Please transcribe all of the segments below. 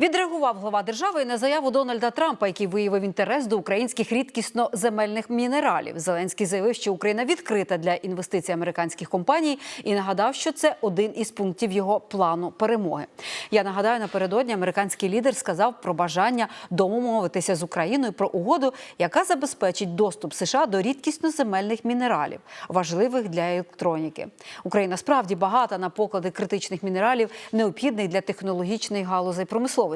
Відреагував глава держави на заяву Дональда Трампа, який виявив інтерес до українських рідкісно-земельних мінералів. Зеленський заявив, що Україна відкрита для інвестицій американських компаній і нагадав, що це один із пунктів його плану перемоги. Я нагадаю, напередодні американський лідер сказав про бажання домовитися з Україною про угоду, яка забезпечить доступ США до рідкісно-земельних мінералів, важливих для електроніки. Україна справді багата на поклади критичних мінералів, необхідних для технологічної галузі промисловості.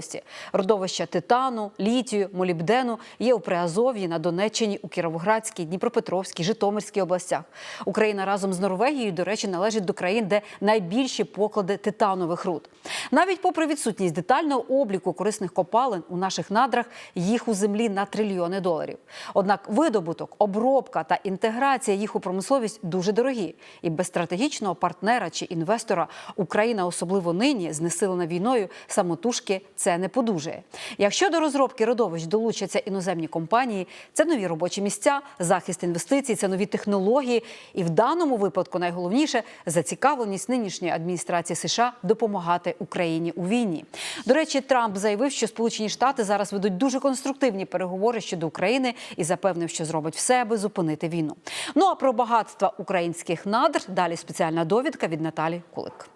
Родовища титану, літію, молібдену є у Приазов'ї, на Донеччині, у Кіровоградській, Дніпропетровській, Житомирській областях. Україна разом з Норвегією, до речі, належить до країн, де найбільші поклади титанових руд. Навіть попри відсутність детального обліку корисних копалин у наших надрах, їх у землі на трильйони доларів. Однак видобуток, обробка та інтеграція їх у промисловість дуже дорогі. І без стратегічного партнера чи інвестора Україна, особливо нині, знесилена війною, самотужки це не подужає. Якщо до розробки родовищ долучаться іноземні компанії, це нові робочі місця, захист інвестицій, це нові технології. І в даному випадку найголовніше зацікавленість нинішньої адміністрації США допомагати Україні у війні. До речі, Трамп заявив, що Сполучені Штати зараз ведуть дуже конструктивні переговори щодо України і запевнив, що зробить все, аби зупинити війну. Ну а про багатства українських надр далі спеціальна довідка від Наталі Кулик.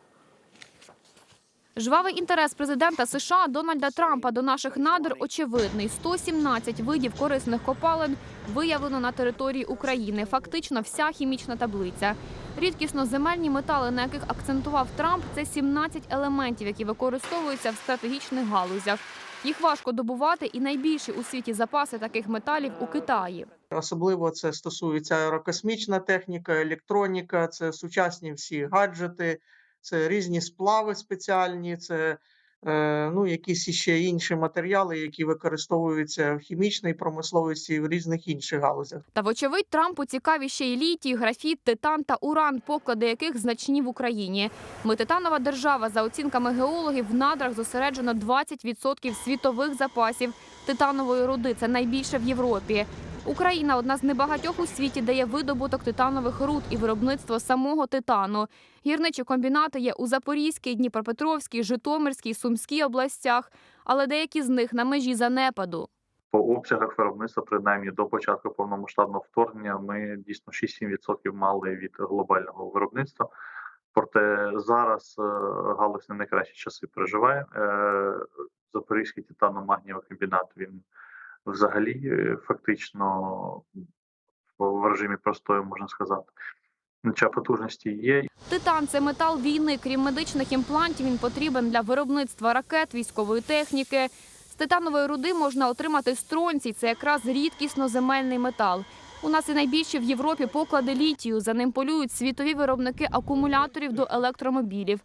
Жвавий інтерес президента США Дональда Трампа до наших надр очевидний. 117 видів корисних копалин виявлено на території України. Фактично вся хімічна таблиця. Рідкісно земельні метали, на яких акцентував Трамп, це 17 елементів, які використовуються в стратегічних галузях. Їх важко добувати, і найбільші у світі запаси таких металів у Китаї. Особливо це стосується аерокосмічна техніка, електроніка, це сучасні всі гаджети, це різні сплави спеціальні, це е, ну, якісь іще інші матеріали, які використовуються в хімічній промисловості і в різних інших галузях. Та вочевидь Трампу цікаві ще й літій, графіт, титан та уран, поклади яких значні в Україні. Ми титанова держава. За оцінками геологів, в надрах зосереджено 20% світових запасів титанової руди. Це найбільше в Європі. Україна одна з небагатьох у світі, де є видобуток титанових руд і виробництво самого титану. Гірничі комбінати є у Запорізькій, Дніпропетровській, Житомирській, Сумській областях, але деякі з них на межі занепаду. по обсягах виробництва, принаймні до початку повномасштабного вторгнення, ми дійсно 6-7% мали від глобального виробництва. Проте зараз е, галузь не найкращі часи переживає. Е, Запорізький титано-магнієвий комбінат він взагалі е, фактично в режимі простою, можна сказати. Хоча потужності є, Титан це метал війни. Крім медичних імплантів, він потрібен для виробництва ракет, військової техніки. З титанової руди можна отримати стронцій. Це якраз рідкісно земельний метал. У нас і найбільші в Європі поклади літію. За ним полюють світові виробники акумуляторів до електромобілів.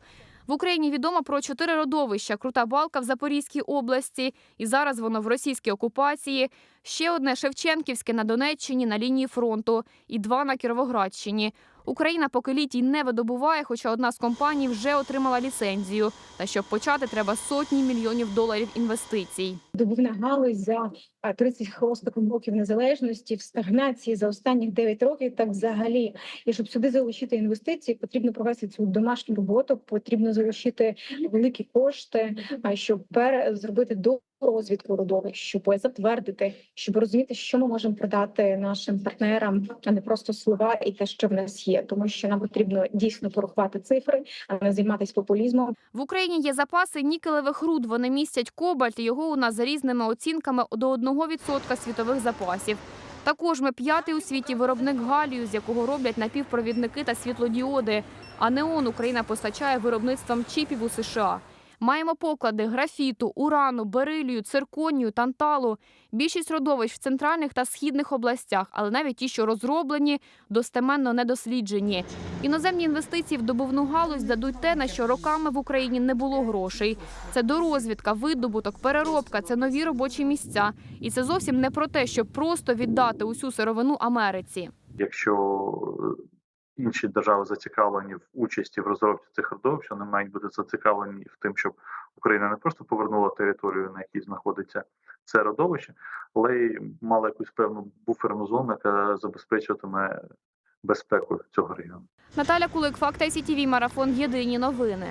В Україні відомо про чотири родовища: Крута Балка в Запорізькій області, і зараз воно в російській окупації. Ще одне Шевченківське на Донеччині на лінії фронту, і два на Кіровоградщині. Україна поки літій не видобуває, хоча одна з компаній вже отримала ліцензію. Та щоб почати, треба сотні мільйонів доларів інвестицій. Добувна галузь за а, 30 хвостиком років незалежності в стагнації за останніх 9 років, так взагалі. І щоб сюди залучити інвестиції, потрібно провести цю домашню роботу, потрібно залучити великі кошти, щоб зробити до розвідку родовищ, щоб затвердити, щоб розуміти, що ми можемо продати нашим партнерам, а не просто слова і те, що в нас є, тому що нам потрібно дійсно порахувати цифри, а не займатися популізмом. В Україні є запаси нікелевих руд. Вони містять кобальт. Його у нас за різними оцінками до 1% світових запасів. Також ми п'ятий у світі виробник галію, з якого роблять напівпровідники та світлодіоди. А неон Україна постачає виробництвом чіпів у США. Маємо поклади графіту, урану, берилію, цирконію, танталу. Більшість родовищ в центральних та східних областях, але навіть ті, що розроблені, достеменно не досліджені. Іноземні інвестиції в добувну галузь дадуть те, на що роками в Україні не було грошей. Це дорозвідка, видобуток, переробка, це нові робочі місця. І це зовсім не про те, щоб просто віддати усю сировину Америці. якщо інші держави зацікавлені в участі в розробці цих родовищ, вони мають бути зацікавлені в тим, щоб Україна не просто повернула територію, на якій знаходиться це родовище, але й мала якусь певну буферну зону, яка забезпечуватиме безпеку цього регіону. Наталя Кулик, Факт ICTV, Марафон. Єдині новини.